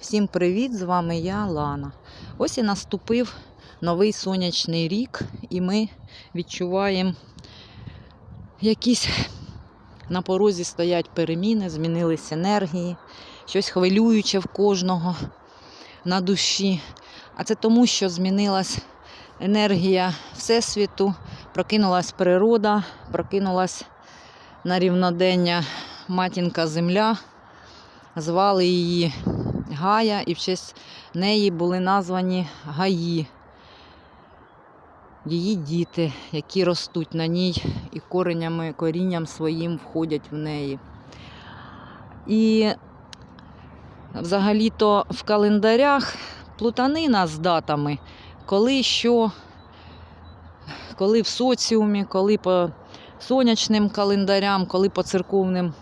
Всім привіт! З вами я, Лана. Ось і наступив новий сонячний рік, і ми відчуваємо якісь на порозі стоять переміни, змінились енергії, щось хвилююче в кожного на душі. А це тому, що змінилась енергія Всесвіту, прокинулась природа, прокинулась на рівнодення матінка Земля. Звали її Гая, і в честь неї були названі Гаї. Її діти, які ростуть на ній і коренями, корінням своїм входять в неї. І взагалі-то в календарях плутанина з датами, коли що, коли в соціумі, коли по сонячним календарям, коли по церковним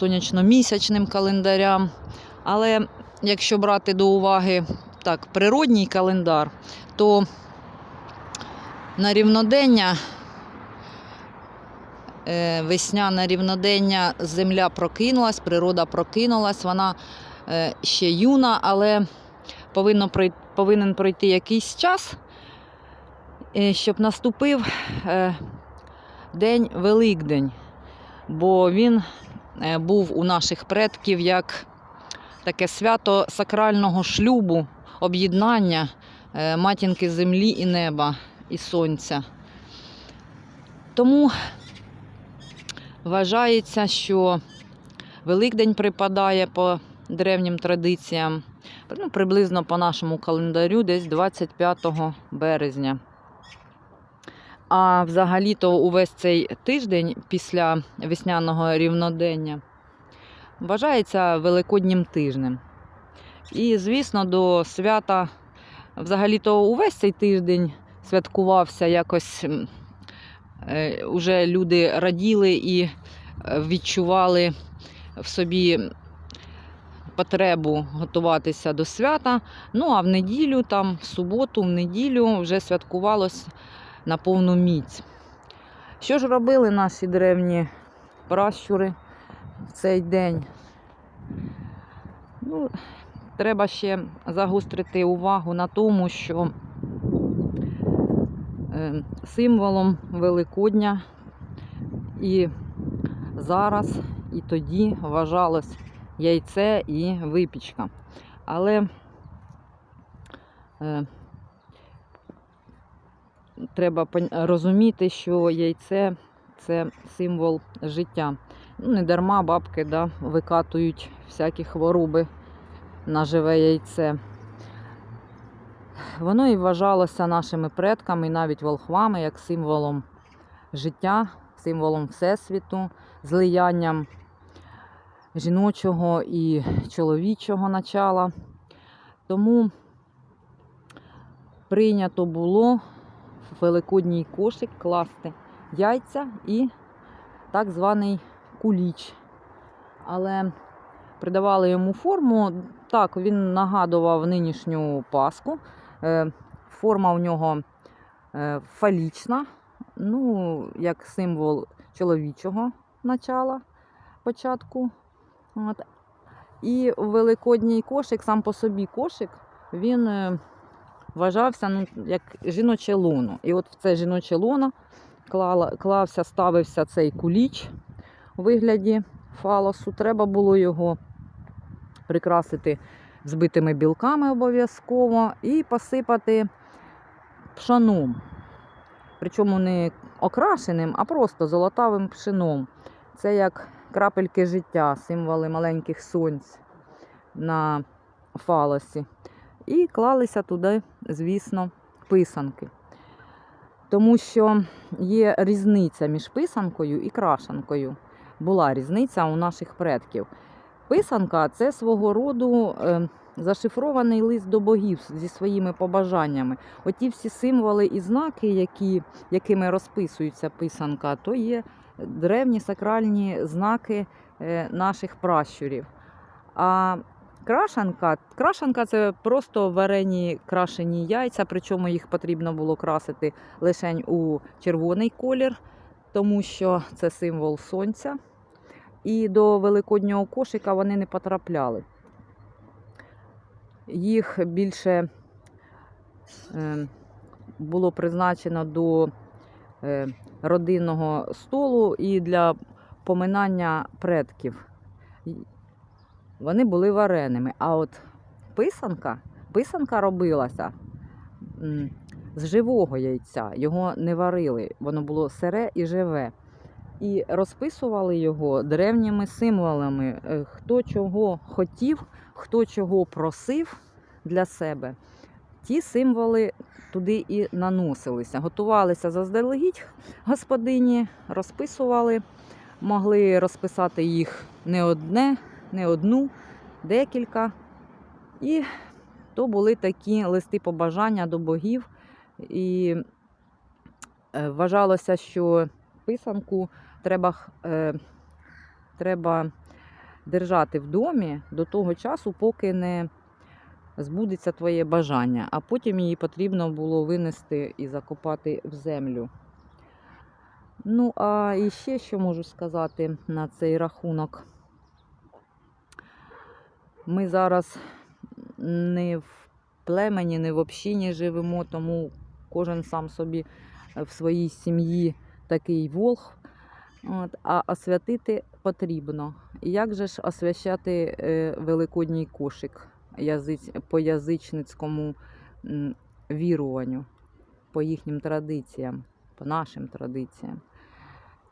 сонячно-місячним календарям. Але якщо брати до уваги так, природній календар, то на рівнодення, е, весняне рівнодення земля прокинулась, природа прокинулась, вона е, ще юна, але повинно повинен пройти якийсь час, е, щоб наступив день Великдень, бо він був у наших предків як таке свято сакрального шлюбу, об'єднання е, матінки землі і неба і сонця. Тому вважається, що Великдень припадає по древнім традиціям, ну, приблизно по нашому календарю, десь 25 березня. А взагалі-то увесь цей тиждень після весняного рівнодення вважається Великоднім тижнем. І, звісно, до свята, взагалі-то увесь цей тиждень святкувався якось. е, Уже люди раділи і е, відчували в собі потребу готуватися до свята. Ну а в неділю, там, в суботу, в неділю вже святкувалось на повну міць. Що ж робили наші древні пращури в цей день? Ну, треба ще загострити увагу на тому, що е, символом Великодня і зараз, і тоді вважалось яйце і випічка. Але е, треба розуміти, що яйце це символ життя. Ну, не дарма бабки да, викатують всякі хвороби на живе яйце. Воно і вважалося нашими предками, навіть волхвами, як символом життя, символом Всесвіту, злиянням жіночого і чоловічого начала. Тому прийнято було в великодній кошик класти яйця і так званий куліч. Але придавали йому форму. Так, він нагадував нинішню паску. Е, Форма у нього е, фалічна, ну, як символ чоловічого начала, початку. От. І великодній кошик, сам по собі кошик, він е, вважався ну, як жіноче лоно. І от в це жіноче лоно клався, ставився цей куліч вигляді фалосу. Треба було його прикрасити збитими білками обов'язково і посипати пшоном. Причому не окрашеним, а просто золотавим пшеном. Це як крапельки життя, символи маленьких сонць на фалосі. І клалися туди, звісно, писанки. Тому що є різниця між писанкою і крашанкою. Була різниця у наших предків. Писанка це свого роду е, зашифрований лист до богів зі своїми побажаннями. Оті всі символи і знаки, які, якими розписується писанка, то є древні сакральні знаки е, наших пращурів. А крашанка, крашанка це просто варені крашені яйця, причому їх потрібно було красити лише у червоний колір, тому що це символ сонця і до великоднього кошика вони не потрапляли. їх більше е, було призначено до е, родинного столу і для поминання предків. Вони були вареними. А от писанка, писанка робилася з живого яйця. Його не варили, воно було сире і живе. І розписували його древніми символами. Е, Хто чого хотів, хто чого просив для себе, ті символи туди і наносилися. Готувалися заздалегідь господині, розписували, могли розписати їх не одне, не одну, декілька. І то були такі листи побажання до богів. І е, вважалося, що писанку треба, е, треба держати в домі до того часу, поки не збудеться твоє бажання, а потім її потрібно було винести і закопати в землю. Ну, а і ще що можу сказати на цей рахунок. Ми зараз не в племені, не в общині живемо, тому кожен сам собі е, в своїй сім'ї такий волх. От, а освятити потрібно. Як же ж освящати е, великодній кошик язиць, по язичницькому м, віруванню, по їхнім традиціям, по нашим традиціям?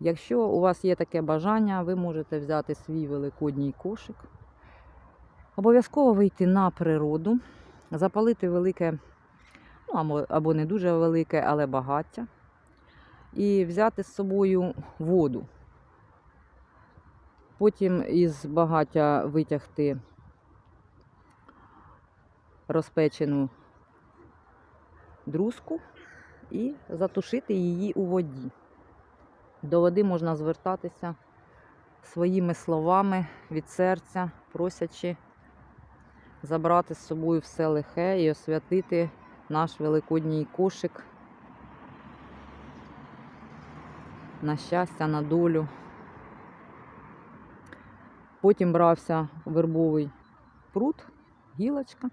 Якщо у вас є таке бажання, ви можете взяти свій великодній кошик, обов'язково вийти на природу, запалити велике, ну або не дуже велике, але багаття, і взяти з собою воду. Потім із багаття витягти розпечену друзку і затушити її у воді. До води можна звертатися своїми словами від серця, просячи забрати з собою все лихе і освятити наш великодній кошик на щастя, на долю. Потім брався вербовий прут, гілочка,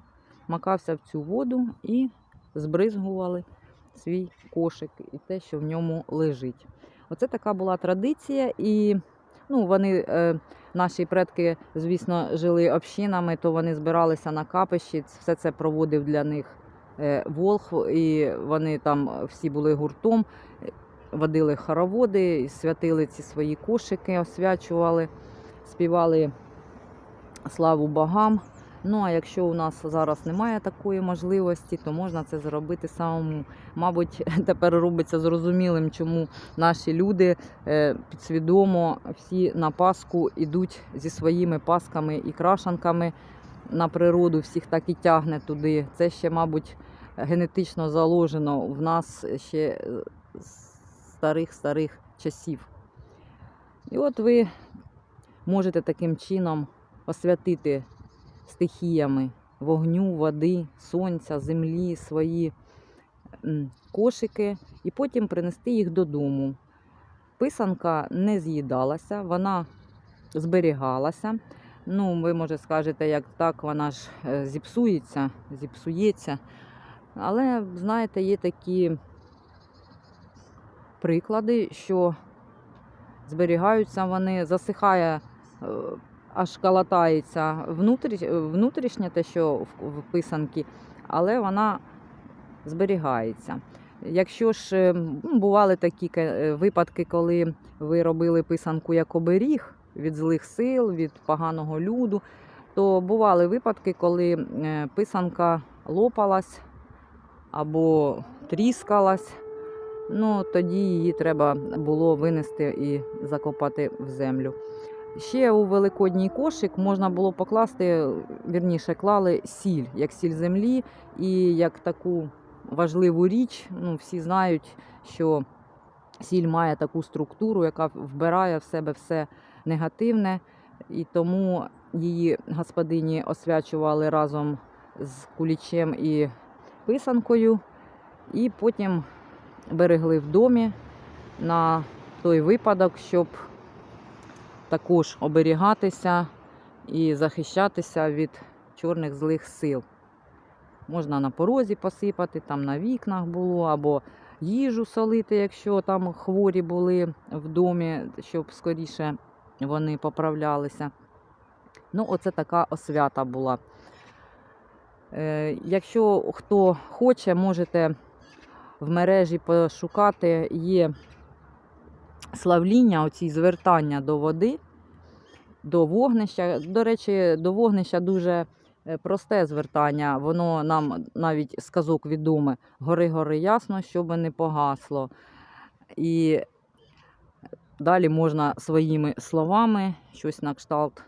макався в цю воду і збризгували свій кошик і те, що в ньому лежить. Оце така була традиція, і ну, вони, е, наші предки, звісно, жили общинами, то вони збиралися на капищі, все це проводив для них е, Волх, і вони там всі були гуртом, водили хороводи, святили ці свої кошики, освячували, співали славу богам. Ну, а якщо у нас зараз немає такої можливості, то можна це зробити самому. Мабуть, тепер робиться зрозумілим, чому наші люди е, підсвідомо всі на Пасху йдуть зі своїми пасками і крашанками на природу, всіх так і тягне туди. Це ще, мабуть, генетично заложено в нас ще старих-старих часів. І от ви можете таким чином освятити стихіями вогню, води, сонця, землі свої кошики і потім принести їх додому. Писанка не з'їдалася, вона зберігалася. Ну, ви може скажете, як так, вона ж е, зіпсується, зіпсується. Але, знаєте, є такі приклади, що зберігаються вони, засихає, е, аж калатається внутрішнє те, що в- писанки, але вона зберігається. Якщо ж е, бували такі е, випадки, коли ви робили писанку як оберіг від злих сил, від поганого люду, то бували випадки, коли писанка лопалась або тріскалась. Ну, тоді її треба було винести і закопати в землю. Ще у великодній кошик можна було покласти, вірніше, клали сіль, як сіль землі, і як таку важливу річ. Ну, всі знають, що сіль має таку структуру, яка вбирає в себе все негативне, і тому її господині освячували разом з кулічем і писанкою, і потім берегли в домі на той випадок, щоб також оберігатися і захищатися від чорних злих сил. Можна на порозі посипати, там на вікнах було, або їжу солити, якщо там хворі були в домі, щоб скоріше вони поправлялися. Ну, оце така освята була. Е, якщо хто хоче, можете в мережі пошукати, є славління, оці звертання до води, до вогнища. До речі, до вогнища дуже е, просте звертання. Воно нам навіть з казок відоме. Гори гори ясно, щоб не погасло. І далі можна своїми словами щось на кшталт.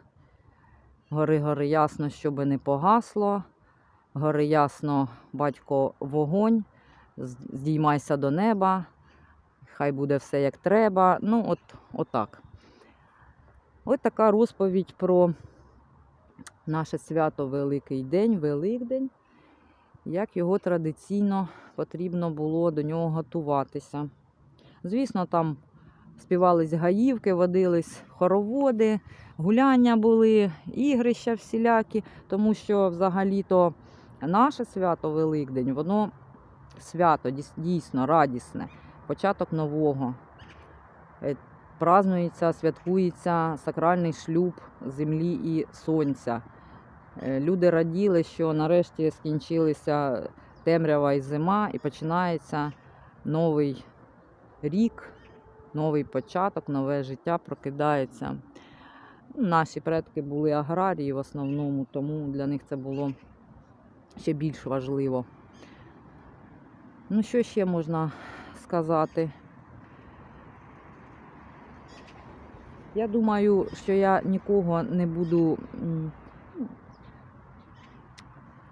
Гори гори ясно, щоб не погасло. Гори ясно, батько вогонь, здіймайся до неба, хай буде все як треба. Ну, от, отак. От така розповідь про наше свято Великий День, Великдень, як його традиційно потрібно було до нього готуватися. Звісно, там співались гаївки, водились хороводи, гуляння були, ігрища всілякі, тому що взагалі-то наше свято Великдень, воно свято дійсно радісне, початок нового. Е, Празнується, святкується сакральний шлюб землі і сонця. Е, Люди раділи, що нарешті скінчилися темрява і зима, і починається новий рік, новий початок, нове життя прокидається. Наші предки були аграрії в основному, тому для них це було ще більш важливо. Ну, що ще можна сказати? Я думаю, що я нікого не буду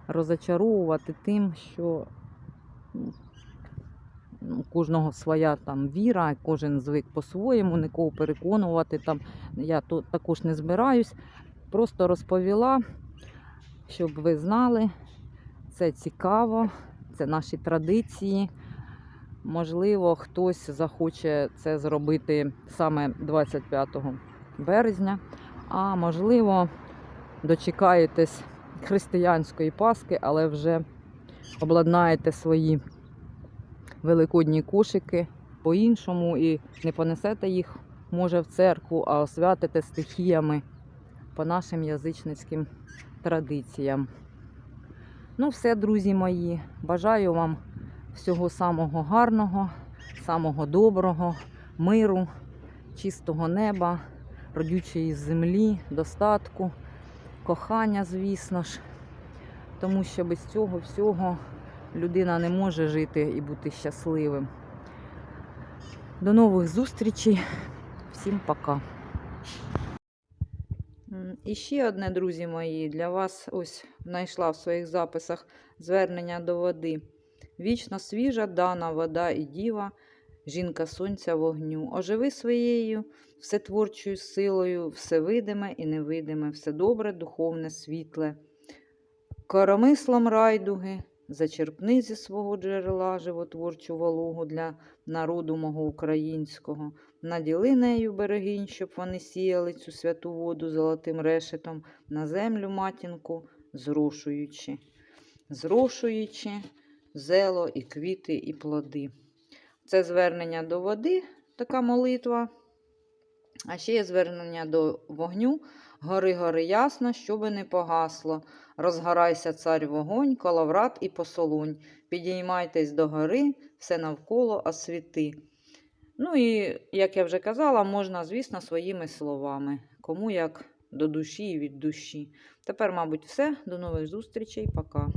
розочаровувати тим, що у кожного своя там віра, кожен звик по-своєму, нікого переконувати там. Я тут також не збираюсь. Просто розповіла, щоб ви знали, це цікаво, це наші традиції. Можливо, хтось захоче це зробити саме 25 березня, а можливо, дочекаєтесь християнської Пасхи, але вже обладнаєте свої великодні кошики по-іншому і не понесете їх, може, в церкву, а освятите стихіями по нашим язичницьким традиціям. Ну, все, друзі мої, бажаю вам всього самого гарного, самого доброго, миру, чистого неба, родючої землі, достатку, кохання, звісно ж. Тому що без цього всього людина не може жити і бути щасливим. До нових зустрічей. Всім пока. І ще одне, друзі мої, для вас ось знайшла в своїх записах звернення до води. Вічно свіжа дана вода і діва, жінка сонця вогню. Оживи своєю всетворчою силою, все видиме і невидиме, все добре, духовне, світле. Коромислом райдуги, зачерпни зі свого джерела животворчу вологу для народу мого українського. Наділи нею берегинь, щоб вони сіяли цю святу воду золотим решетом на землю матінку, зрошуючи, зрошуючи зело і квіти, і плоди. Це звернення до води, така молитва. А ще є звернення до вогню. Гори гори ясно, щоби не погасло. Розгорайся, цар вогонь, коловрат і посолонь. Підіймайтесь до гори, все навколо освіти. Ну і, як я вже казала, можна, звісно, своїми словами. Кому як до душі і від душі. Тепер, мабуть, все. До нових зустрічей. Пока.